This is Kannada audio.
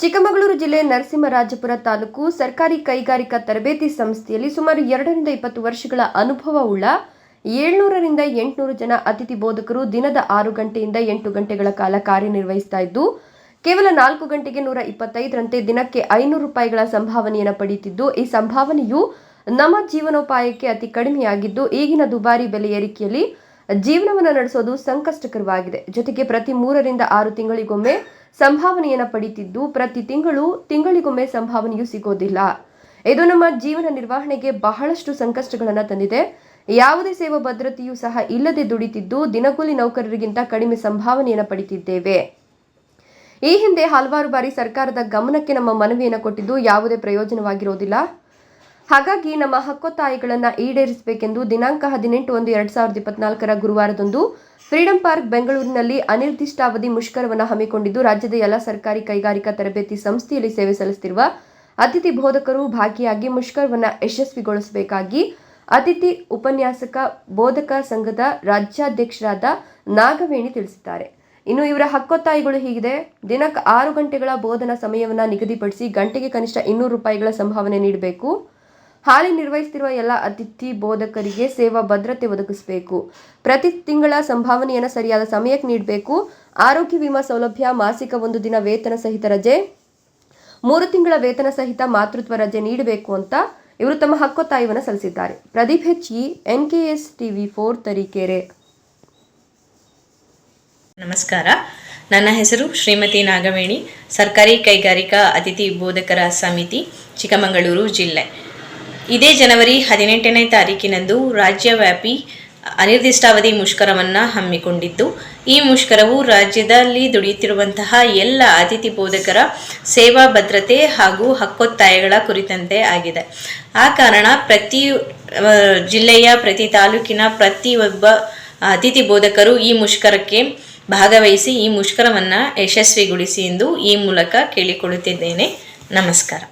ಚಿಕ್ಕಮಗಳೂರು ಜಿಲ್ಲೆ ನರಸಿಂಹರಾಜಪುರ ತಾಲೂಕು ಸರ್ಕಾರಿ ಕೈಗಾರಿಕಾ ತರಬೇತಿ ಸಂಸ್ಥೆಯಲ್ಲಿ ಸುಮಾರು ಎರಡರಿಂದ ಇಪ್ಪತ್ತು ವರ್ಷಗಳ ಅನುಭವವುಳ್ಳ ಏಳ್ನೂರರಿಂದ ಎಂಟುನೂರು ಜನ ಅತಿಥಿ ಬೋಧಕರು ದಿನದ ಆರು ಗಂಟೆಯಿಂದ ಎಂಟು ಗಂಟೆಗಳ ಕಾಲ ಕಾರ್ಯನಿರ್ವಹಿಸ್ತಾ ಇದ್ದು, ಕೇವಲ ನಾಲ್ಕು ಗಂಟೆಗೆ ನೂರ ಇಪ್ಪತ್ತೈದರಂತೆ ದಿನಕ್ಕೆ ಐನೂರು ರೂಪಾಯಿಗಳ ಸಂಭಾವನೆಯನ್ನು ಪಡೆಯುತ್ತಿದ್ದು, ಈ ಸಂಭಾವನೆಯು ನಮ್ಮ ಜೀವನೋಪಾಯಕ್ಕೆ ಅತಿ ಕಡಿಮೆಯಾಗಿದ್ದು, ಈಗಿನ ದುಬಾರಿ ಬೆಲೆ ಏರಿಕೆಯಲ್ಲಿ ಜೀವನವನ್ನು ನಡೆಸೋದು ಸಂಕಷ್ಟಕರವಾಗಿದೆ. ಜೊತೆಗೆ ಪ್ರತಿ ಮೂರರಿಂದ ಆರು ತಿಂಗಳಿಗೊಮ್ಮೆ ಸಂಭಾವನೆಯನ್ನು ಪಡಿತಿದ್ದು, ಪ್ರತಿ ತಿಂಗಳು ತಿಂಗಳಿಗೊಮ್ಮೆ ಸಂಭಾವನೆಯೂ ಸಿಗೋದಿಲ್ಲ. ಇದು ನಮ್ಮ ಜೀವನ ನಿರ್ವಹಣೆಗೆ ಬಹಳಷ್ಟು ಸಂಕಷ್ಟಗಳನ್ನು ತಂದಿದೆ. ಯಾವುದೇ ಸೇವಾ ಭದ್ರತೆಯೂ ಸಹ ಇಲ್ಲದೆ ದುಡಿತಿದ್ದು, ದಿನಗೂಲಿ ನೌಕರರಿಗಿಂತ ಕಡಿಮೆ ಸಂಭಾವನೆಯನ್ನು ಪಡಿತಿದ್ದೇವೆ. ಈ ಹಿಂದೆ ಹಲವಾರು ಬಾರಿ ಸರ್ಕಾರದ ಗಮನಕ್ಕೆ ನಮ್ಮ ಮನವಿಯನ್ನು ಕೊಟ್ಟಿದ್ದು ಯಾವುದೇ ಪ್ರಯೋಜನವಾಗಿರೋದಿಲ್ಲ. ಹಾಗಾಗಿ ನಮ್ಮ ಹಕ್ಕೊತ್ತಾಯಿಗಳನ್ನು ಈಡೇರಿಸಬೇಕೆಂದು ದಿನಾಂಕ ಹದಿನೆಂಟು ಒಂದು ಎರಡು ಸಾವಿರದ ಇಪ್ಪತ್ನಾಲ್ಕರ ಗುರುವಾರದಂದು ಫ್ರೀಡಂ ಪಾರ್ಕ್ ಬೆಂಗಳೂರಿನಲ್ಲಿ ಅನಿರ್ದಿಷ್ಟಾವಧಿ ಮುಷ್ಕರವನ್ನು ಹಮ್ಮಿಕೊಂಡಿದ್ದು, ರಾಜ್ಯದ ಎಲ್ಲ ಸರ್ಕಾರಿ ಕೈಗಾರಿಕಾ ತರಬೇತಿ ಸಂಸ್ಥೆಯಲ್ಲಿ ಸೇವೆ ಸಲ್ಲಿಸುತ್ತಿರುವ ಅತಿಥಿ ಬೋಧಕರು ಭಾಗಿಯಾಗಿ ಮುಷ್ಕರವನ್ನು ಯಶಸ್ವಿಗೊಳಿಸಬೇಕಾಗಿ ಅತಿಥಿ ಉಪನ್ಯಾಸಕ, ಬೋಧಕ ಸಂಘದ ರಾಜ್ಯಾಧ್ಯಕ್ಷರಾದ ನಾಗವೇಣಿ ತಿಳಿಸಿದ್ದಾರೆ. ಇನ್ನು ಇವರ ಹಕ್ಕೊತ್ತಾಯಿಗಳು ಹೀಗಿದೆ. ದಿನಕ್ಕೆ ಆರು ಗಂಟೆಗಳ ಬೋಧನಾ ಸಮಯವನ್ನು ನಿಗದಿಪಡಿಸಿ ಗಂಟೆಗೆ ಕನಿಷ್ಠ ಇನ್ನೂರು ರೂಪಾಯಿಗಳ ಸಂಭಾವನೆ ನೀಡಬೇಕು. ಹಾಲಿ ನಿರ್ವಹಿಸುತ್ತಿರುವ ಎಲ್ಲ ಅತಿಥಿ ಬೋಧಕರಿಗೆ ಸೇವಾ ಭದ್ರತೆ ಒದಗಿಸಬೇಕು. ಪ್ರತಿ ತಿಂಗಳ ಸಂಭಾವನೆಯನ್ನು ಸರಿಯಾದ ಸಮಯಕ್ಕೆ ನೀಡಬೇಕು. ಆರೋಗ್ಯ ವಿಮಾ ಸೌಲಭ್ಯ, ಮಾಸಿಕ ಒಂದು ದಿನ ವೇತನ ಸಹಿತ ರಜೆ, ಮೂರು ತಿಂಗಳ ವೇತನ ಸಹಿತ ಮಾತೃತ್ವ ರಜೆ ನೀಡಬೇಕು ಅಂತ ಇವರು ತಮ್ಮ ಹಕ್ಕೊತ್ತಾಯವನ್ನು ಸಲ್ಲಿಸಿದ್ದಾರೆ. ಪ್ರದೀಪ್ ಹೆಚ್ಚಿ N K S TV four Tarikere. ನಮಸ್ಕಾರ. ನನ್ನ ಹೆಸರು ಶ್ರೀಮತಿ ನಾಗವೇಣಿ, ಸರ್ಕಾರಿ ಕೈಗಾರಿಕಾ ಅತಿಥಿ ಬೋಧಕರ ಸಮಿತಿ, ಚಿಕ್ಕಮಗಳೂರು ಜಿಲ್ಲೆ. ಇದೇ ಜನವರಿ ಹದಿನೆಂಟನೇ ತಾರೀಕಿನಂದು ರಾಜ್ಯವ್ಯಾಪಿ ಅನಿರ್ದಿಷ್ಟಾವಧಿ ಮುಷ್ಕರವನ್ನು ಹಮ್ಮಿಕೊಂಡಿದ್ದು, ಈ ಮುಷ್ಕರವು ರಾಜ್ಯದಲ್ಲಿ ದುಡಿಯುತ್ತಿರುವಂತಹ ಎಲ್ಲ ಅತಿಥಿ ಬೋಧಕರ ಸೇವಾ ಭದ್ರತೆ ಹಾಗೂ ಹಕ್ಕೊತ್ತಾಯಗಳ ಕುರಿತಂತೆ ಆಗಿದೆ. ಆ ಕಾರಣ ಪ್ರತಿ ಜಿಲ್ಲೆಯ ಪ್ರತಿ ತಾಲೂಕಿನ ಪ್ರತಿಯೊಬ್ಬ ಅತಿಥಿ ಬೋಧಕರು ಈ ಮುಷ್ಕರಕ್ಕೆ ಭಾಗವಹಿಸಿ ಈ ಮುಷ್ಕರವನ್ನು ಯಶಸ್ವಿಗೊಳಿಸಿ ಎಂದು ಈ ಮೂಲಕ ಕೇಳಿಕೊಳ್ಳುತ್ತಿದ್ದೇನೆ. ನಮಸ್ಕಾರ.